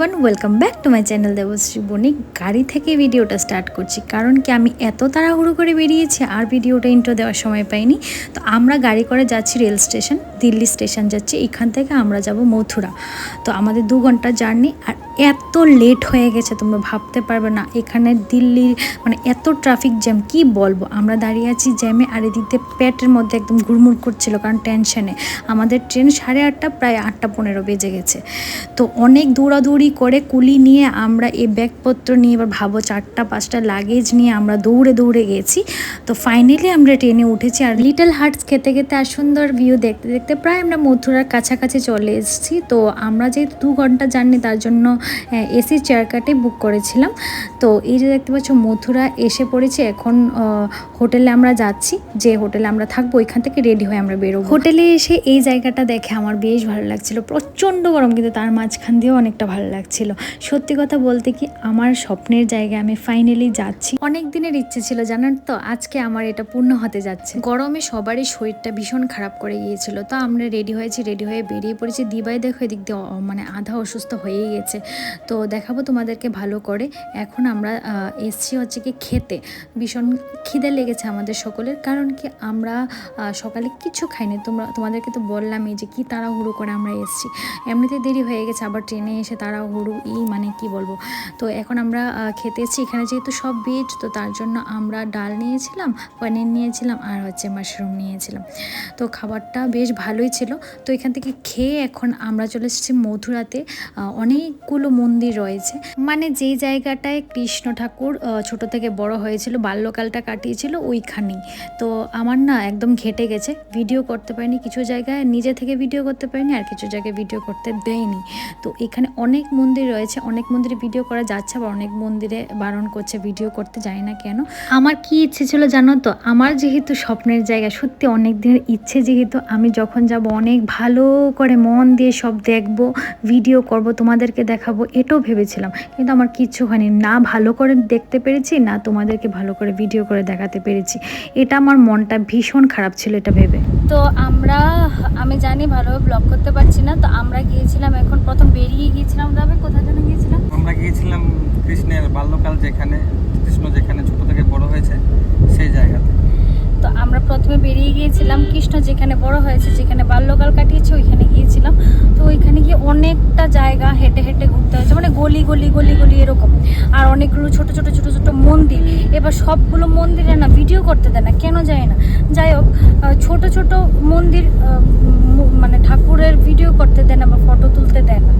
Everyone welcome back to my channel Debashree Banik. গাড়ি থেকে ভিডিওটা স্টার্ট করছি। কারণ কি, আমি এত তাড়াহুড়ো করে বেরিয়েছি, আর ভিডিওটা ইন্ট্রো দেওয়ার সময় পাইনি। তো আমরা গাড়ি করে যাচ্ছি রেল স্টেশন, দিল্লি স্টেশন যাচ্ছি। এখান থেকে আমরা যাব মথুরা। তো আমাদের দু ঘণ্টা জার্নি আর এত লেট হয়ে গেছে, তোমরা ভাবতে পারবে না। এখানে দিল্লির মানে এত ট্রাফিক জ্যাম কি বলব? আমরা দাঁড়িয়ে আছি জ্যামে আর এদিক দিয়ে পেটের মধ্যে একদম ঘুরমুর করছিল, কারণ টেনশনে আমাদের ট্রেন সাড়ে আটটা, প্রায় আটটা পনেরো বেজে গেছে। তো অনেক দৌড়াদৌড়ি করে কুলি নিয়ে আমরা এই ব্যাগপত্র নিয়ে, এবার ভাবো চারটা, পাঁচটা লাগেজ নিয়ে আমরা দৌড়ে দৌড়ে গেছি। তো ফাইনালি আমরা ট্রেনে উঠেছি, আর লিটল হার্টস খেতে খেতে আর সুন্দর ভিউ দেখতে দেখতে প্রায় আমরা মথুরার কাছাকাছি চলে এসেছি। তো আমরা যেহেতু দু ঘণ্টা জার্নি তার জন্য এসি চেয়ার কাটে বুক করেছিলাম। তো এই যে দেখতে পাচ্ছ, মথুরা এসে পড়েছে। এখন হোটেলে আমরা যাচ্ছি। যে হোটেলে আমরা থাকব, ওইখান থেকে রেডি হয়ে আমরা বেরোবো। হোটেলে এসে এই জায়গাটা দেখে আমার বেশ ভালো লাগছিল। প্রচণ্ড গরম, কিন্তু তার মাঝখান দিয়েও অনেকটা ভালো লাগছিল। সত্যি কথা বলতে কি, আমার স্বপ্নের জায়গায় আমি ফাইনালি যাচ্ছি। অনেক দিনের ইচ্ছে ছিল, জানেন তো? আজকে আমার এটা পূর্ণ হতে যাচ্ছে। গরমে সবারই শরীরটা ভীষণ খারাপ করে গিয়েছিল। তো আমরা রেডি হয়েছি রেডি হয়ে বেরিয়ে পড়েছি। দিবাই দেখো, এদিক দিয়ে মানে আধা অসুস্থ হয়েই গেছে। তো দেখাবো তোমাদেরকে ভালো করে। এখন আমরা এসছি হচ্ছে কি খেতে। ভীষণ খিদে লেগেছে আমাদের সকলের কারণ কি আমরা সকালে কিছু খাইনি। তোমরা তোমাদেরকে তো বললামই যে কি তাড়াহুড়ো করে আমরা এসছি। এমনিতে দেরি হয়ে গেছে আবার ট্রেনে এসে তাড়াহুড়ো এই মানে কি বলব? তো এখন আমরা খেতে এসেছি। এখানে যেহেতু সব ভেজ তো তার জন্য আমরা ডাল নিয়েছিলাম পনির নিয়েছিলাম আর হচ্ছে মাশরুম নিয়েছিলাম। তো খাবারটা বেশ ভালোই ছিল। তো এখান থেকে খেয়ে এখন আমরা চলে এসেছি মথুরাতে। আহ, অনেকগুলো মন্দির রয়েছে। মানে যেই জায়গাটায় কৃষ্ণ ঠাকুর ছোট থেকে বড় হয়েছিল, বাল্যকালটা কাটিয়েছিল ওইখানেই। তো আমার না একদম ঘেটে গেছে। ভিডিও করতে পারিনি কিছু জায়গায়, নিজে থেকে ভিডিও করতে পারিনি আর কিছু জায়গায় ভিডিও করতে দেয়নি তো এখানে অনেক মন্দির রয়েছে, অনেক মন্দিরে ভিডিও করা যাচ্ছে, আবার অনেক মন্দিরে বারণ করছে, ভিডিও করতে যায় না কেন। আমার কি ইচ্ছে ছিল জানো তো? আমার যেহেতু স্বপ্নের জায়গা, সত্যি অনেক দিনের ইচ্ছে যেহেতু, আমি যখন যাব অনেক ভালো করে মন দিয়ে সব দেখব, ভিডিও করব, তোমাদেরকে দেখাবো এটাও ভেবেছিলাম। কিন্তু আমার কিচ্ছু হয়নি। না ভালো করে দেখতে পেরেছি না তোমাদেরকে ভালো করে ভিডিও করে দেখাতে পেরেছি। এটা আমার মনটা ভীষণ খারাপ ছিল এটা ভেবে। তো আমরা আমি জানি ভালোভাবে ব্লগ করতে পারছি না তো আমরা গিয়েছিলাম এখন প্রথম বেরিয়ে গিয়েছিলাম তবে কোথায় যেন গিয়েছিলাম? আমরা গিয়েছিলাম কৃষ্ণের বাল্যকাল যেখানে কৃষ্ণ যেখানে ছোট থেকে বড় হয়েছে সেই জায়গাতে। তো আমরা প্রথমে বেরিয়ে গিয়েছিলাম কৃষ্ণ যেখানে বড় হয়েছে যেখানে বাল্যকাল কাটিয়েছে ওইখানে গিয়েছিলাম তো ওইখানে গিয়ে অনেকটা জায়গা, হেঁটে হেঁটে ঘুরতে হয়েছে। মানে গলি গলি গলি গলি এরকম। আর অনেকগুলো ছোট ছোট ছোট ছোট মন্দির। এবার সবগুলো মন্দিরে না ভিডিও করতে দেয় না, কেন যায় না। যাই হোক ছোটো, ছোট মন্দির মানে ঠাকুরের ভিডিও করতে দেয় না বা ফটো তুলতে দেয় না।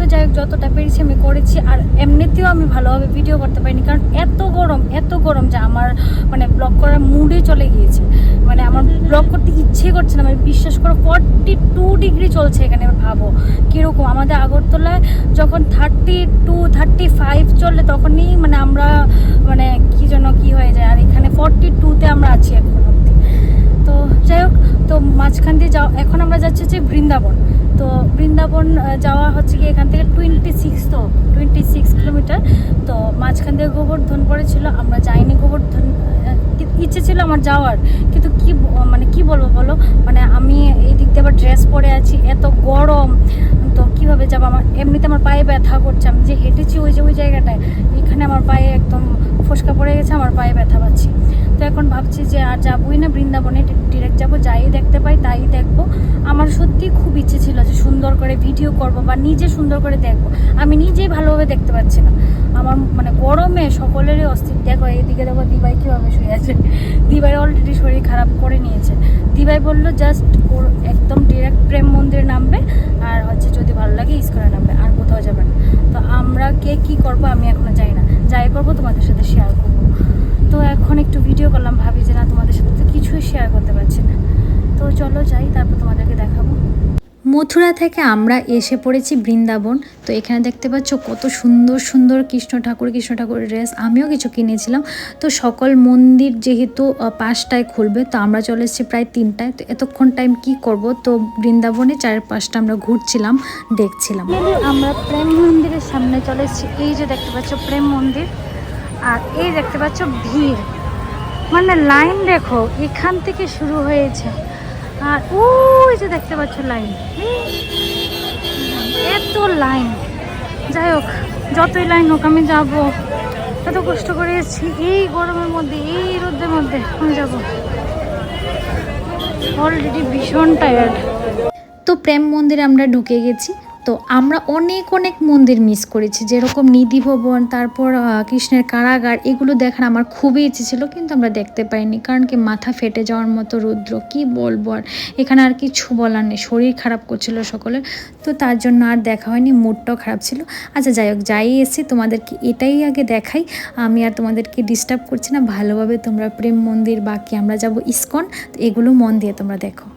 তো যাই হোক, যতটা পেরেছি আমি করেছি, আর এমনিতেও আমি ভালোভাবে ভিডিও করতে পারিনি, কারণ এত গরম এত গরম যে আমার মানে ব্লগ করার মুডে চলে গিয়েছে। মানে আমার ব্লগ করতে ইচ্ছে করছে না মানে বিশ্বাস করো ফর্টি টু ডিগ্রি চলছে এখানে ভাবো। কীরকম? আমাদের আগরতলায় যখন থার্টি টু থার্টি ফাইভ চলে তখনই মানে আমরা মানে কী যেন কি হয়ে যায়, আর এখানে ফর্টি টুতে আমরা আছি এখন অব্দি তো যাই হোক, তো মাঝখান দিয়ে যাও, এখন আমরা যাচ্ছি যে বৃন্দাবন। তো বৃন্দাবন যাওয়া হচ্ছে কি এখান থেকে টোয়েন্টি সিক্স তো টোয়েন্টি সিক্স কিলোমিটার। তো মাঝখান দিয়ে গোবর্ধন পড়েছিল, আমরা যাইনি গোবর্ধন ইচ্ছে ছিল আমার যাওয়ার। কিন্তু কি মানে কি বলব বলো? মানে আমি এই দিক দিয়ে আবার ড্রেস পরে আছি, এত গরম। তো কীভাবে যাব? আমার, এমনিতে আমার পায়ে ব্যথা করছে, আমি যে হেঁটেছি ওই যে ওই জায়গাটায়, এখানে আমার পায়ে একদম ফোসকা পড়ে গেছে, আমার পায়ে ব্যথা পাচ্ছি। তো এখন ভাবছি যে আর যাবোই না, বৃন্দাবনে ডিরেক্ট যাব, যাই দেখতে পাই তাই দেখব। আমার সত্যি খুব ইচ্ছে ছিল যে সুন্দর করে ভিডিও করব বা নিজে সুন্দর করে দেখব। আমি নিজেই ভালোভাবে দেখতে পাচ্ছি না। আমার মানে গরমে সকলেরই অস্থির। দেখো, এইদিকে দেখো, দিবাই কীভাবে শুয়ে আছে। দিবাই অলরেডি শরীর খারাপ করে নিয়েছে। দিবাই বলল, জাস্ট ওর একদম ডিরেক্ট প্রেম মন্দিরে নামবে, আর হচ্ছে যদি ভালো লাগে ইস্কনে নামবে, আর কোথাও যাবে না। তো আমরা কে কী করব, আমি এখনও যাই না। যাই করব তোমাদের সাথে শেয়ার করব। তো এখন একটু ভিডিও করলাম ভাবি যে না তোমাদের সাথে তো কিছুই শেয়ার করতে পারছি না। তো চলো যাই তারপর তোমাদেরকে দেখাবো। মথুরা থেকে আমরা এসে পড়েছি বৃন্দাবন। তো এখানে দেখতে পাচ্ছ কত সুন্দর সুন্দর কৃষ্ণ ঠাকুর কৃষ্ণ ঠাকুরের ড্রেস আমিও কিছু কিনেছিলাম। তো সকল মন্দির যেহেতু পাঁচটায় খুলবে তো আমরা চলে এসেছি প্রায় তিনটায়। তো এতক্ষণ টাইম কি করব? তো বৃন্দাবনে চার পাঁচটা আমরা ঘুরছিলাম দেখছিলাম। আমরা প্রেম মন্দিরের সামনে চলে এসেছি। এই যে দেখতে পাচ্ছ প্রেম মন্দির। আর এই দেখতে পাচ্ছ ভিড়। মানে লাইন দেখো, এখান থেকে শুরু হয়েছে। আর ওই যে দেখতে পাচ্ছ লাইন। এত লাইন। যাই হোক, যতই লাইন হোক, আমি যাব। এত কষ্ট করে এসেছি, এই গরমের মধ্যে, এই রোদের মধ্যে আমি যাব। অলরেডি ভীষণ টায়ার্ড তো প্রেম মন্দিরে আমরা ঢুকে গেছি। তো আমরা অনেক অনেক মন্দির মিস করেছি, যেরকম নিধি ভবন, তারপর কৃষ্ণের কারাগার, এগুলো দেখার আমার খুবই ইচ্ছে ছিল, কিন্তু আমরা দেখতে পাইনি, কারণ কি মাথা ফেটে যাওয়ার মতো রুদ্র, কি বলব আর? এখানে আর কিছু বলার নেই, শরীর খারাপ করছিল সকলের, তো তার জন্য আর দেখা হয়নি, মুডটাও খারাপ ছিল। আচ্ছা যাই হোক, যাই এসেছি, তোমাদেরকে এটাই আগে দেখাই, আমি আর তোমাদেরকে ডিস্টার্ব করছি না, ভালোভাবে তোমরা প্রেম মন্দির বাকি, আমরা যাব ইস্কন, তো এগুলো মন দিয়ে তোমরা দেখো।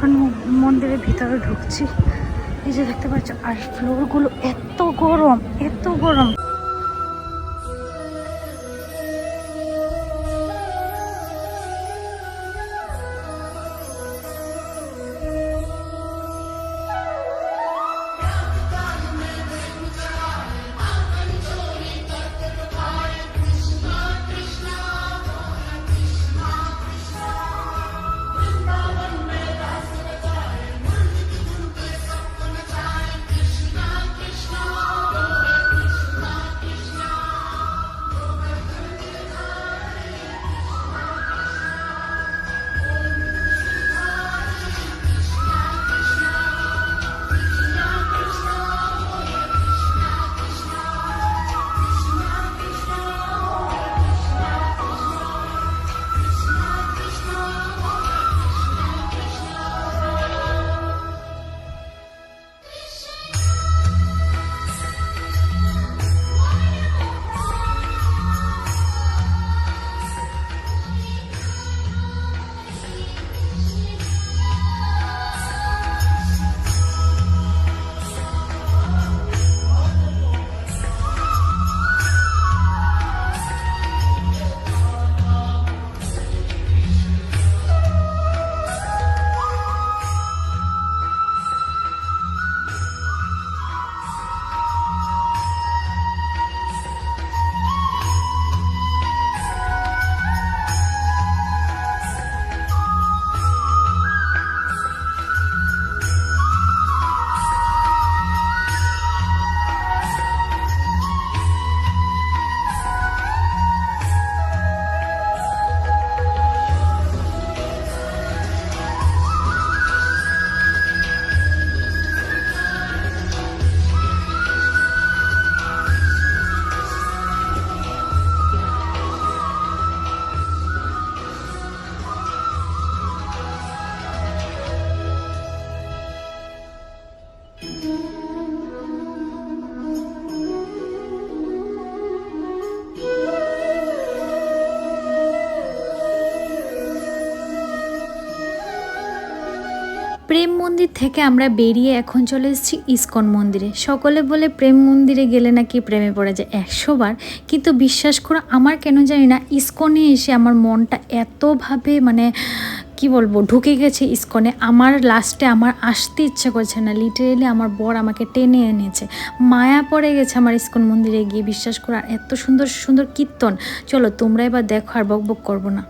এখন মন্দিরের ভিতরে ঢুকছি। এই যে দেখতে পাচ্ছ আর ফ্লোরগুলো এত গরম এত গরম। প্রেম মন্দির থেকে আমরা বেরিয়ে এখন চলে এসেছি ইস্কন মন্দিরে। সকলে বলে প্রেম মন্দিরে গেলে নাকি প্রেমে পড়ে যায় একশো বার কিন্তু বিশ্বাস করো, আমার কেন জানি না ইস্কনে এসে আমার মনটা এতভাবে মানে কি বলব, ঢুকে গেছে ইস্কনে। আমার লাস্টে আমার আসতে ইচ্ছা করছে না লিটারেলি আমার বর আমাকে টেনে এনেছে। মায়া পড়ে গেছে আমার ইস্কন মন্দিরে গিয়ে, বিশ্বাস করো, আর এত সুন্দর সুন্দর কীর্তন। চলো তোমরা এবার দেখো আর বক বক করব না।